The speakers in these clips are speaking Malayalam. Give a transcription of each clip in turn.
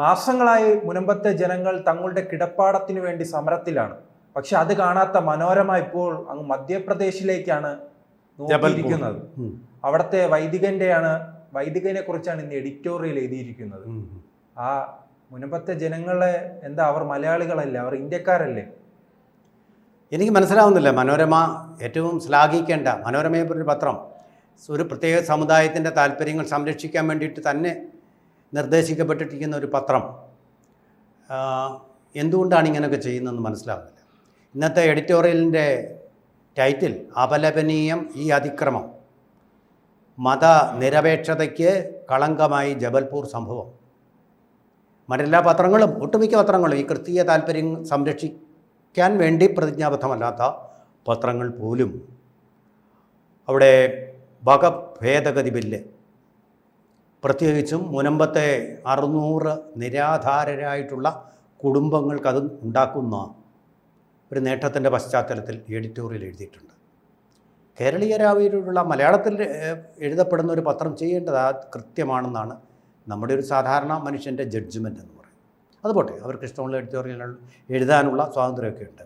മാസങ്ങളായി മുനമ്പത്തെ ജനങ്ങൾ തങ്ങളുടെ കിടപ്പാടത്തിനു വേണ്ടി സമരത്തിലാണ്. പക്ഷെ അത് കാണാത്ത മനോരമ ഇപ്പോൾ അങ്ങ് മധ്യപ്രദേശിലേക്കാണ് നോക്കിയിരിക്കുന്നത്. അവിടത്തെ വൈദികന്റെയാണ് വൈദികനെ കുറിച്ചാണ് ഇന്ന് എഡിറ്റോറിയൽ എഴുതിയിരിക്കുന്നത്. ആ മുനമ്പത്തെ ജനങ്ങളെ എന്താ അവർ മലയാളികളല്ലേ? അവർ ഇന്ത്യക്കാരല്ലേ? എനിക്ക് മനസ്സിലാവുന്നില്ല മനോരമ ഏറ്റവും ശ്ലാഘിക്കേണ്ട മനോരമയെ പോലൊരു പത്രം. ഒരു പ്രത്യേക സമുദായത്തിന്റെ താല്പര്യങ്ങൾ സംരക്ഷിക്കാൻ വേണ്ടിയിട്ട് തന്നെ നിർദ്ദേശിക്കപ്പെട്ടിരിക്കുന്ന ഒരു പത്രം എന്തുകൊണ്ടാണ് ഇങ്ങനെയൊക്കെ ചെയ്യുന്നതെന്ന് മനസ്സിലാകുന്നില്ല ഇന്നത്തെ എഡിറ്റോറിയലിന്റെ ടൈറ്റിൽ അപലപനീയം ഈ അതിക്രമം. മത നിരപേക്ഷതയ്ക്ക് കളങ്കമായി ജബൽപൂർ സംഭവം. മറ്റെല്ലാ പത്രങ്ങളും ഒട്ടുമിക്ക പത്രങ്ങളും ഈ ക്രിസ്തീയ താല്പര്യം സംരക്ഷിക്കാൻ വേണ്ടി പ്രതിജ്ഞാബദ്ധമല്ലാത്ത പത്രങ്ങൾ പോലും. അവിടെ വകഭേദഗതി ബില്ല് പ്രത്യേകിച്ചും മുനമ്പത്തെ അറുന്നൂറ് നിരാധാരരായിട്ടുള്ള കുടുംബങ്ങൾക്കത് ഉണ്ടാക്കുന്ന ഒരു നേട്ടത്തിന്റെ പശ്ചാത്തലത്തിൽ എഡിറ്റോറിയൽ എഴുതിയിട്ടുണ്ട്. കേരളീയരാവിലുള്ള മലയാളത്തിൽ എഴുതപ്പെടുന്ന ഒരു പത്രം ചെയ്യേണ്ടത് ആ കൃത്യമാണെന്നാണ് നമ്മുടെ ഒരു സാധാരണ മനുഷ്യന്റെ ജഡ്ജ്മെന്റ് എന്ന് പറയും അതുപോട്ടെ അവർക്ക് ഇഷ്ടമുള്ള എഡിറ്റോറിയലുകൾ എഴുതാനുള്ള സ്വാതന്ത്ര്യമൊക്കെ ഉണ്ട്.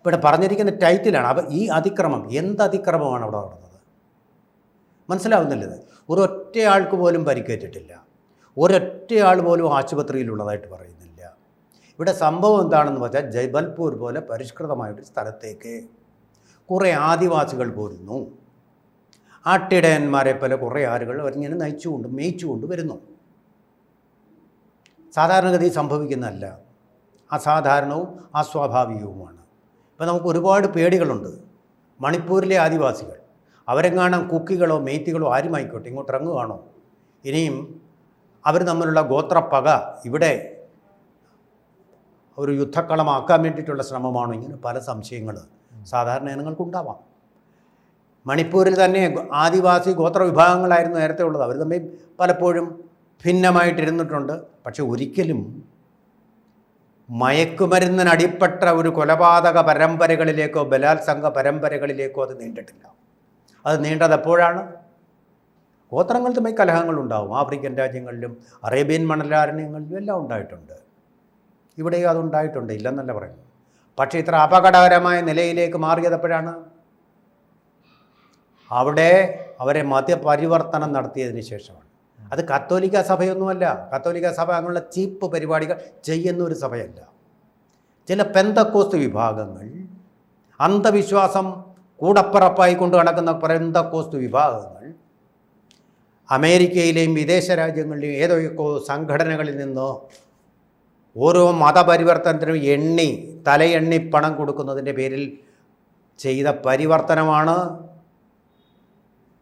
ഇവിടെ പറഞ്ഞിരിക്കുന്ന ടൈറ്റിലാണ് അപ്പോൾ ഈ അതിക്രമം എന്ത് അതിക്രമമാണ് അവിടെ നടന്നത്? മനസ്സിലാവുന്നില്ല ഇത്? ഒരൊറ്റയാൾക്ക് പോലും പരിക്കേറ്റിട്ടില്ല. ഒരൊറ്റയാൾ പോലും ആശുപത്രിയിലുള്ളതായിട്ട് പറയുന്നില്ല. ഇവിടെ സംഭവം എന്താണെന്ന് വെച്ചാൽ ജബൽപൂർ പോലെ പരിഷ്കൃതമായൊരു സ്ഥലത്തേക്ക് കുറേ ആദിവാസികൾ പോരുന്നു. ആട്ടിടയന്മാരെ പോലെ കുറേ ആളുകൾ അവരിങ്ങനെ നയിച്ചുകൊണ്ട് മേയിച്ചുകൊണ്ട് വരുന്നു. സാധാരണഗതി സംഭവിക്കുന്നതല്ല. അസാധാരണവും അസ്വാഭാവികവുമാണ്. ഇപ്പം നമുക്ക് ഒരുപാട് പേടികളുണ്ട്. മണിപ്പൂരിലെ ആദിവാസികൾ. അവരെങ്ങാനും കുക്കികളോ മെയ്ത്തികളോ ആരുമായിക്കോട്ടെ ഇങ്ങോട്ട് ഇറങ്ങുകയാണോ ഇനിയും അവർ തമ്മിലുള്ള ഗോത്രപ്പക ഇവിടെ ഒരു യുദ്ധക്കളമാക്കാൻ വേണ്ടിയിട്ടുള്ള ശ്രമമാണോ? ഇങ്ങനെ പല സംശയങ്ങൾ സാധാരണ ജനങ്ങൾക്കുണ്ടാവാം. മണിപ്പൂരിൽ തന്നെ ആദിവാസി ഗോത്ര വിഭാഗങ്ങളായിരുന്നു നേരത്തെ ഉള്ളത്. അവർ തമ്മിൽ പലപ്പോഴും ഭിന്നമായിട്ടിരുന്നിട്ടുണ്ട്. പക്ഷെ ഒരിക്കലും മയക്കുമരുന്നിനടിപ്പെട്ട ഒരു കൊലപാതക പരമ്പരകളിലേക്കോ ബലാത്സംഗ പരമ്പരകളിലേക്കോ അത് നീണ്ടിട്ടില്ല അത് നീണ്ടത് എപ്പോഴാണ്? ഗോത്രങ്ങൾ തമ്മിൽ കലഹങ്ങളുണ്ടാവും. ആഫ്രിക്കൻ രാജ്യങ്ങളിലും അറേബ്യൻ മണലാരണ്യങ്ങളിലും എല്ലാം ഉണ്ടായിട്ടുണ്ട്. ഇവിടെയും അതുണ്ടായിട്ടുണ്ട് ഇല്ലെന്നല്ല പറയുന്നു പക്ഷേ ഇത്ര അപകടകരമായ നിലയിലേക്ക് മാറിയത് എപ്പോഴാണ്? അവിടെ അവരെ മതപരിവർത്തനം നടത്തിയതിന് ശേഷമാണ്. അത് കത്തോലിക്ക സഭയൊന്നുമല്ല. കത്തോലിക്ക സഭ അങ്ങനെയുള്ള ചീപ്പ് പരിപാടികൾ ചെയ്യുന്ന ഒരു സഭയല്ല. ചില പെന്തക്കോസ്ത് വിഭാഗങ്ങൾ അന്ധവിശ്വാസം കൂടപ്പിറപ്പായി കൊണ്ട് നടക്കുന്ന പെന്തക്കോസ്ത് വിഭാഗങ്ങൾ അമേരിക്കയിലെയും വിദേശ രാജ്യങ്ങളിലെയും ഏതൊക്കെ സംഘടനകളിൽ നിന്നോ ഓരോ മതപരിവർത്തനത്തിനും എണ്ണി തലയെണ്ണി പണം കൊടുക്കുന്നതിന്റെ പേരിൽ ചെയ്ത പരിവർത്തനമാണ്.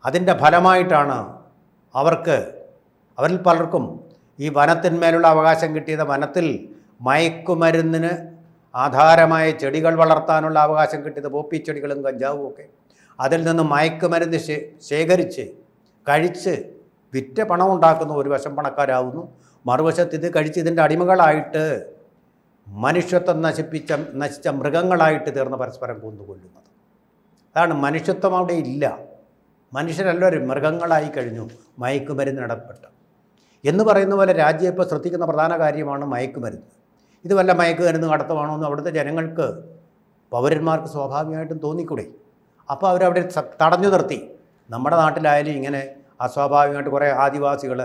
അതിന്റെ ഫലമായിട്ടാണ് അവർക്ക് അവരിൽ പലർക്കും ഈ വനത്തിന്മേലുള്ള അവകാശം കിട്ടിയത്. വനത്തിൽ മയക്കുമരുന്നിന് ആധാരമായ ചെടികൾ വളർത്താനുള്ള അവകാശം കിട്ടിയത് പോപ്പി ചെടികളും കഞ്ചാവും ഒക്കെ. അതിൽ നിന്ന് മയക്കുമരുന്ന് ശേഖരിച്ച് കഴിച്ച് വിറ്റ പണം ഉണ്ടാക്കുന്ന ഒരു വശം പണക്കാരാവുന്നു. മറുവശത്ത് ഇത് കഴിച്ച് ഇതിന്റെ അടിമകളായിട്ട് മനുഷ്യത്വം നശിപ്പിച്ച നശിച്ച മൃഗങ്ങളായിട്ട് തീർന്ന് പരസ്പരം കൊന്നുകൊല്ലുന്നത് അതാണ് മനുഷ്യത്വം അവിടെ ഇല്ല. മനുഷ്യരെല്ലാവരും മൃഗങ്ങളായി കഴിഞ്ഞു മയക്കുമരുന്നിടപ്പെട്ട് എന്ന് പറയുന്ന പോലെ രാജ്യം ഇപ്പോൾ ശ്രദ്ധിക്കുന്ന പ്രധാന കാര്യമാണ് മയക്കുമരുന്ന്. ഇത് വല്ല മയക്കുമരുന്ന് കടത്തമാണോ എന്ന് അവിടുത്തെ ജനങ്ങൾക്ക് പൗരന്മാർക്ക് സ്വാഭാവികമായിട്ടും തോന്നിക്കൂടെ. അപ്പോൾ അവരവിടെ തടഞ്ഞു നിർത്തി. നമ്മുടെ നാട്ടിലായാലും ഇങ്ങനെ അസ്വാഭാവികമായിട്ട് കുറേ ആദിവാസികൾ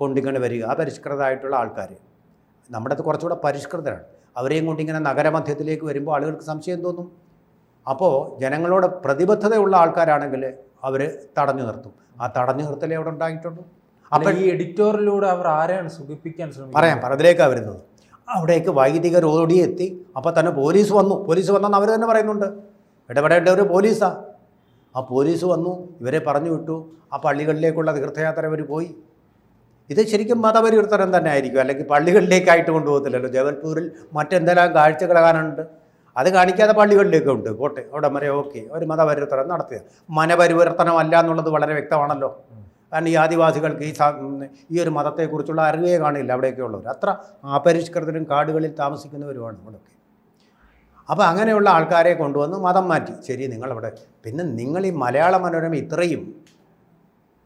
കൊണ്ടിങ്ങനെ വരിക. ആ പരിഷ്കൃതമായിട്ടുള്ള ആൾക്കാർ നമ്മുടെ അത് കുറച്ചുകൂടെ പരിഷ്കൃതരാണ്. അവരെയും കൊണ്ടിങ്ങനെ നഗരമധ്യത്തിലേക്ക് വരുമ്പോൾ ആളുകൾക്ക് സംശയം തോന്നും. അപ്പോൾ ജനങ്ങളോട് പ്രതിബദ്ധതയുള്ള ആൾക്കാരാണെങ്കിൽ അവർ തടഞ്ഞു നിർത്തും. ആ തടഞ്ഞു നിർത്തലേ അവിടെ ഉണ്ടായിട്ടുള്ളൂ. അപ്പോൾ ഈ എഡിറ്റോറിലൂടെ അവർ ആരെയാണ് സുഖിപ്പിക്കാൻ ശ്രമിക്കുന്നത്? പറയാം പറ അതിലേക്കാണ് വരുന്നത്. അവിടേക്ക് വൈദികർ എത്തി. അപ്പോൾ തന്നെ പോലീസ് വന്നു. പോലീസ് വന്നെന്ന് അവർ തന്നെ പറയുന്നുണ്ട്. ഇടപെടേണ്ട ഒരു പോലീസാണ് ആ പോലീസ് വന്നു. ഇവരെ പറഞ്ഞു വിട്ടു. ആ പള്ളികളിലേക്കുള്ള തീർത്ഥയാത്ര അവർ പോയി. ഇത് ശരിക്കും മതപരിവർത്തനം തന്നെ ആയിരിക്കും. അല്ലെങ്കിൽ പള്ളികളിലേക്കായിട്ട് കൊണ്ടുപോകത്തില്ലല്ലോ. ജബൽപൂരിൽ മറ്റെന്തെല്ലാം കാഴ്ചകൾ കാണാനുണ്ട്? അത് കാണിക്കാതെ പള്ളികളിലേക്ക് ഉണ്ട്. കോട്ടെ അവിടെ വരെ ഓക്കെ. ഒരു മതപരിവർത്തനം നടത്തിയത്. മനപരിവർത്തനം അല്ല എന്നുള്ളത് വളരെ വ്യക്തമാണല്ലോ. കാരണം ഈ ആദിവാസികൾക്ക് ഈ ഈ ഒരു മതത്തെക്കുറിച്ചുള്ള അറിവേ കാണില്ല അവിടെയൊക്കെ ഉള്ളവർ അത്ര അപരിഷ്കൃതരും കാടുകളിൽ താമസിക്കുന്നവരുമാണ് ഇവിടെയൊക്കെ. അപ്പോൾ അങ്ങനെയുള്ള ആൾക്കാരെ കൊണ്ടുവന്ന് മതം മാറ്റി. ശരി നിങ്ങളവിടെ. പിന്നെ നിങ്ങൾ ഈ മലയാള മനോരമ ഇത്രയും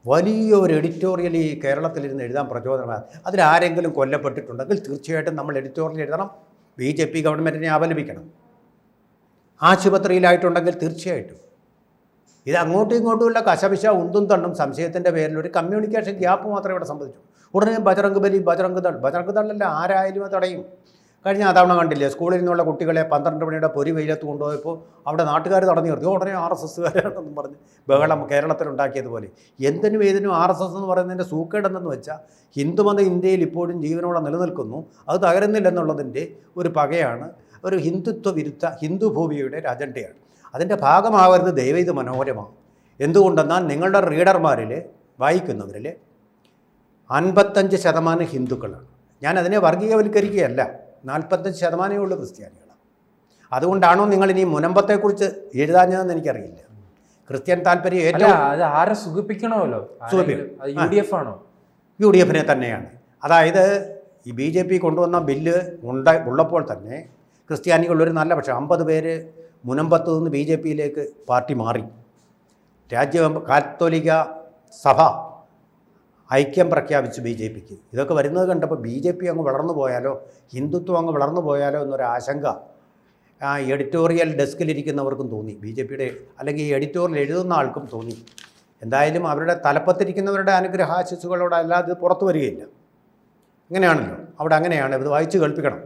വലിയൊരു എഡിറ്റോറിയൽ ഈ കേരളത്തിലിരുന്ന് എഴുതാൻ പ്രചോദനമാണ്. അതിലാരെങ്കിലും കൊല്ലപ്പെട്ടിട്ടുണ്ടെങ്കിൽ തീർച്ചയായിട്ടും നമ്മൾ എഡിറ്റോറിയൽ എഴുതണം. ബി ജെ പി ഗവൺമെന്റിനെ അപലപിക്കണം. ആശുപത്രിയിലായിട്ടുണ്ടെങ്കിൽ തീർച്ചയായിട്ടും. ഇത് അങ്ങോട്ടും ഇങ്ങോട്ടുമുള്ള കശപിശ ഉന്തും തണ്ടും സംശയത്തിന്റെ പേരിൽ ഒരു കമ്മ്യൂണിക്കേഷൻ ഗ്യാപ്പ് മാത്രമേ ഇവിടെ സംഭവിച്ചു. ഉടനെ ബജറംഗ് ബലി ബജറംഗ് ദൾ. ബജറംഗ് ദളല്ല ആരായാലും അത് തടയും കഴിഞ്ഞ തവണ കണ്ടില്ലേ സ്കൂളിൽ നിന്നുള്ള കുട്ടികളെ പന്ത്രണ്ട് മണിയുടെ പൊരി വെയിലത്ത് കൊണ്ടുപോയപ്പോൾ അവിടെ നാട്ടുകാർ തടഞ്ഞു നിർത്തി. ഉടനെ ആർ എസ് എസ്സുകാരാണെന്നും പറഞ്ഞ് ബഹളം കേരളത്തിലുണ്ടാക്കിയതുപോലെ എന്തിനും ഏതിനും ആർ എസ് എസ് എന്ന് പറയുന്നതിന്റെ സൂക്കേടെന്തെന്ന് വെച്ചാൽ ഹിന്ദുമതം ഇന്ത്യയിൽ ഇപ്പോഴും ജീവനോടെ നിലനിൽക്കുന്നു. അത് തകരുന്നില്ലെന്നുള്ളതിന്റെ ഒരു പകയാണ് ഒരു ഹിന്ദുത്വ വിരുദ്ധ ഹിന്ദു ഭൂമിയുടെ ഒരു അജണ്ടയാണ്. അതിന്റെ ഭാഗമാവരുത് ദൈവം ഇത് മനോഹരമാണ്. എന്തുകൊണ്ടെന്നാൽ നിങ്ങളുടെ റീഡർമാരിൽ വായിക്കുന്നവരിൽ അൻപത്തഞ്ച് ശതമാനം ഹിന്ദുക്കളാണ്. ഞാൻ അതിനെ വർഗീയവൽക്കരിക്കുകയല്ല നാൽപ്പത്തഞ്ച് ശതമാനമേ ഉള്ളൂ ക്രിസ്ത്യാനികളാണ്. അതുകൊണ്ടാണോ നിങ്ങൾ ഇനി മുനമ്പത്തെക്കുറിച്ച് എഴുതാഞ്ഞതെന്ന് എനിക്കറിയില്ല. ക്രിസ്ത്യൻ താല്പര്യം ഏറ്റവും അത് ആരെ സുഖിപ്പിക്കണമല്ലോ? യു ഡി എഫ് ആണോ? യു ഡി എഫിനെ തന്നെയാണ്. അതായത് ഈ ബി ജെ പി കൊണ്ടുവന്ന ബില്ല് ഉണ്ട ഉള്ളപ്പോൾ തന്നെ ക്രിസ്ത്യാനികളൊരു നല്ല പക്ഷേ അമ്പത് പേര് മുനമ്പത്ത് നിന്ന് ബി ജെ പിയിലേക്ക് പാർട്ടി മാറി. രാജ്യ കാത്തോലിക സഭ ഐക്യം പ്രഖ്യാപിച്ചു ബി ജെ പിക്ക്. ഇതൊക്കെ വരുന്നത് കണ്ടപ്പോൾ ബി ജെ പി അങ്ങ് വളർന്നു പോയാലോ ഹിന്ദുത്വം അങ്ങ് വളർന്നു പോയാലോ എന്നൊരു ആശങ്ക എഡിറ്റോറിയൽ ഡെസ്കിലിരിക്കുന്നവർക്കും തോന്നി. ബി ജെ പിയുടെ അല്ലെങ്കിൽ ഈ എഡിറ്റോറിയൽ എഴുതുന്ന ആൾക്കും തോന്നി. എന്തായാലും അവരുടെ തലപ്പത്തിരിക്കുന്നവരുടെ അനുഗ്രഹാശിസുകളോട് അല്ലാതെ ഇത് പുറത്തു വരികയില്ല. അങ്ങനെയാണല്ലോ അവിടെ അങ്ങനെയാണ് ഇത് വായിച്ച് കേൾപ്പിക്കണം.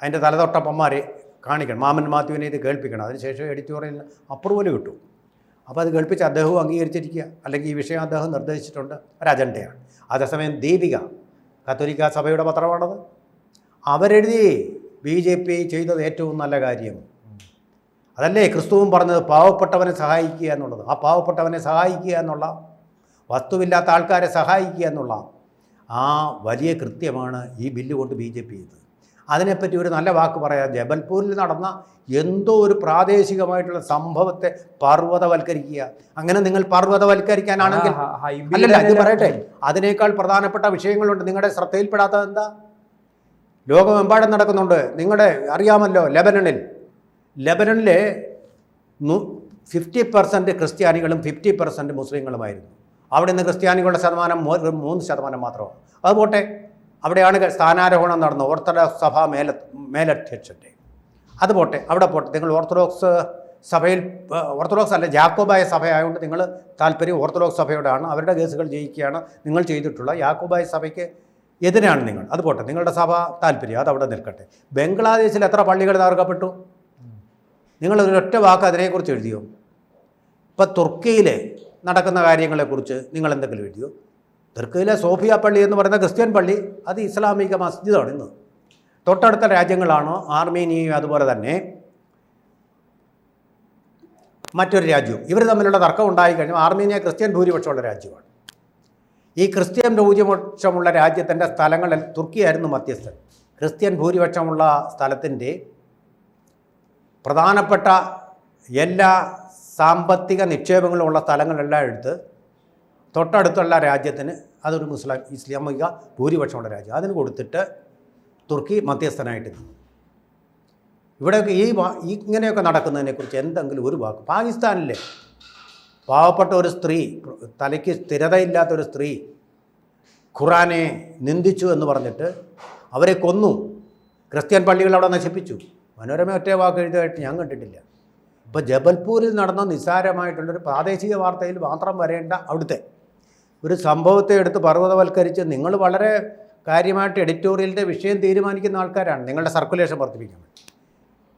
അതിന്റെ തലതൊട്ടപ്പന്മാരെ കാണിക്കണം. മാമൻ മാത്യുവിനെ ഇത് കേൾപ്പിക്കണം. അതിനുശേഷം എഡിറ്റോറിയൽ അപ്രൂവൽ കിട്ടും. അപ്പോൾ അത് കേൾപ്പിച്ച് അദ്ദേഹവും അംഗീകരിച്ചിരിക്കുക. അല്ലെങ്കിൽ ഈ വിഷയം അദ്ദേഹം നിർദ്ദേശിച്ചിട്ടുണ്ട്. ഒരു അജണ്ടയാണ്. അതേസമയം ദീപിക കത്തോലിക്ക സഭയുടെ പത്രമാണത്. അവരെഴുതി ബി ജെ പി ചെയ്തത് ഏറ്റവും നല്ല കാര്യം. അതല്ലേ ക്രിസ്തുവും പറഞ്ഞത് പാവപ്പെട്ടവനെ സഹായിക്കുക എന്നുള്ളത്. ആ പാവപ്പെട്ടവനെ സഹായിക്കുക എന്നുള്ള വസ്തുവില്ലാത്ത ആൾക്കാരെ സഹായിക്കുക എന്നുള്ള ആ വലിയ കൃത്യമാണ് ഈ ബില്ല് കൊണ്ട് ബി ജെ പി ചെയ്തത്. അതിനെപ്പറ്റി ഒരു നല്ല വാക്ക് പറയാം. ജബൽപൂരിൽ നടന്ന എന്തോ ഒരു പ്രാദേശികമായിട്ടുള്ള സംഭവത്തെ പർവതവൽക്കരിക്കുക. അങ്ങനെ നിങ്ങൾ പർവതവൽക്കരിക്കാനാണെങ്കിൽ അല്ലല്ല ഇത് പറയട്ടെ. അതിനേക്കാൾ പ്രധാനപ്പെട്ട വിഷയങ്ങളുണ്ട്. നിങ്ങളുടെ ശ്രദ്ധയിൽപ്പെടാത്തത് എന്താ? ലോകമെമ്പാടും നടക്കുന്നുണ്ട്. നിങ്ങളുടെ അറിയാമല്ലോ ലെബനണിൽ ലെബനണിലെ ഫിഫ്റ്റി പെർസെന്റ് ക്രിസ്ത്യാനികളും ഫിഫ്റ്റി പെർസെന്റ് മുസ്ലിങ്ങളുമായിരുന്നു. അവിടെ നിന്ന് ക്രിസ്ത്യാനികളുടെ ശതമാനം മൂന്ന് ശതമാനം മാത്രമാണ്. അത് പോട്ടെ. അവിടെയാണ് സ്ഥാനാരോഹണം നടന്നത്. ഓർത്തഡോക്സ് സഭ മേല മേലധ്യക്ഷന്റെ. അത് പോട്ടെ അവിടെ പോട്ടെ. നിങ്ങൾ ഓർത്തഡോക്സ് സഭയിൽ ഓർത്തഡോക്സ് അല്ല ജാക്കോബായ സഭയായതുകൊണ്ട് നിങ്ങൾ താല്പര്യം ഓർത്തഡോക്സ് സഭയോടാണ്. അവരുടെ കേസുകൾ ജയിക്കുകയാണ് നിങ്ങൾ ചെയ്തിട്ടുള്ള. യാക്കോബായ സഭയ്ക്ക് എതിരാണ് നിങ്ങൾ. അത് പോട്ടെ നിങ്ങളുടെ സഭ താല്പര്യം അത് അവിടെ നിൽക്കട്ടെ. ബംഗ്ലാദേശിൽ എത്ര പള്ളികൾ തകർക്കപ്പെട്ടു? നിങ്ങൾ ഒരൊറ്റ വാക്ക് അതിനെക്കുറിച്ച് എഴുതിയോ? ഇപ്പം തുർക്കിയിൽ നടക്കുന്ന കാര്യങ്ങളെക്കുറിച്ച് നിങ്ങൾ എന്തെങ്കിലും എഴുതിയോ? തുർക്കിയിലെ സോഫിയ പള്ളി എന്ന് പറയുന്ന ക്രിസ്ത്യൻ പള്ളി അത് ഇസ്ലാമിക മസ്ജിദാണ് ഇന്ന്. തൊട്ടടുത്ത രാജ്യങ്ങളാണ് ആർമേനിയയും അതുപോലെ തന്നെ മറ്റൊരു രാജ്യവും. ഇവർ തമ്മിലുള്ള തർക്കം ഉണ്ടായി കഴിഞ്ഞാൽ ആർമേനിയ ക്രിസ്ത്യൻ ഭൂരിപക്ഷമുള്ള രാജ്യമാണ്. ഈ ക്രിസ്ത്യൻ ഭൂരിപക്ഷമുള്ള രാജ്യത്തിന്റെ സ്ഥലങ്ങളിൽ തുർക്കിയായിരുന്നു മധ്യസ്ഥൻ. ക്രിസ്ത്യൻ ഭൂരിപക്ഷമുള്ള സ്ഥലത്തിന്റെ പ്രധാനപ്പെട്ട എല്ലാ സാമ്പത്തിക നിക്ഷേപങ്ങളും ഉള്ള സ്ഥലങ്ങളെല്ലാം എടുത്ത് തൊട്ടടുത്തുള്ള രാജ്യത്തിന് അതൊരു മുസ്ലിം ഇസ്ലാമിക ഭൂരിപക്ഷമുള്ള രാജ്യം. അതിന് കൊടുത്തിട്ട് തുർക്കി മധ്യസ്ഥനായിട്ട് ഇവിടെയൊക്കെ ഈ ഇങ്ങനെയൊക്കെ നടക്കുന്നതിനെക്കുറിച്ച് എന്തെങ്കിലും ഒരു വാക്ക്. പാകിസ്ഥാനിലെ പാവപ്പെട്ട ഒരു സ്ത്രീ തലയ്ക്ക് സ്ഥിരതയില്ലാത്ത ഒരു സ്ത്രീ ഖുറാനെ നിന്ദിച്ചു എന്ന് പറഞ്ഞിട്ട് അവരെ കൊന്നു. ക്രിസ്ത്യൻ പള്ളികൾ അവിടെ നശിപ്പിച്ചു. മനോരമ ഒറ്റ വാക്ക് എഴുതിയതായിട്ട് ഞാൻ കണ്ടിട്ടില്ല. ഇപ്പോൾ ജബൽപൂരിൽ നടന്ന നിസ്സാരമായിട്ടുള്ളൊരു പ്രാദേശിക വാർത്തയിൽ മാത്രം വരേണ്ട അവിടുത്തെ ഒരു സംഭവത്തെ എടുത്ത് പർവതവൽക്കരിച്ച് നിങ്ങൾ വളരെ കാര്യമായിട്ട് എഡിറ്റോറിയലിന്റെ വിഷയം തീരുമാനിക്കുന്ന ആൾക്കാരാണ്. നിങ്ങളുടെ സർക്കുലേഷൻ വർദ്ധിപ്പിക്കാൻ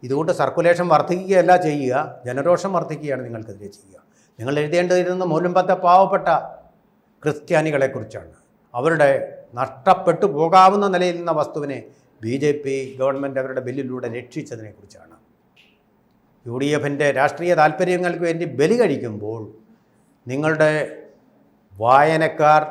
ഇതുകൊണ്ട് സർക്കുലേഷൻ വർദ്ധിക്കുകയല്ല ചെയ്യുക ജനരോഷം വർദ്ധിക്കുകയാണ് നിങ്ങൾക്കെതിരെ ചെയ്യുക. നിങ്ങൾ എഴുതേണ്ടതിരുന്ന മൂലമ്പത്തെ പാവപ്പെട്ട ക്രിസ്ത്യാനികളെക്കുറിച്ചാണ്. അവരുടെ നഷ്ടപ്പെട്ടു പോകാവുന്ന നിലയിൽ നിന്ന വസ്തുവിനെ ബി ജെ പി ഗവൺമെന്റ് അവരുടെ ബില്ലിലൂടെ രക്ഷിച്ചതിനെക്കുറിച്ചാണ്. യു ഡി എഫിന്റെ രാഷ്ട്രീയ താല്പര്യങ്ങൾക്ക് വേണ്ടി ബലി കഴിക്കുമ്പോൾ നിങ്ങളുടെ വായനക്കാർ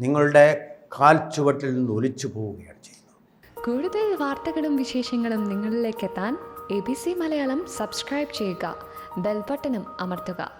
നിങ്ങളുടെ കാൽ ചുവട്ടിൽ നിന്ന് ഒലിച്ചു പോവുകയാണ് ചെയ്യുന്നത്. കൂടുതൽ വാർത്തകളും വിശേഷങ്ങളും നിങ്ങളിലേക്ക് എത്താൻ A B C Malayalam subscribe ചെയ്യുക. ബെൽബട്ടനും അമർത്തുക.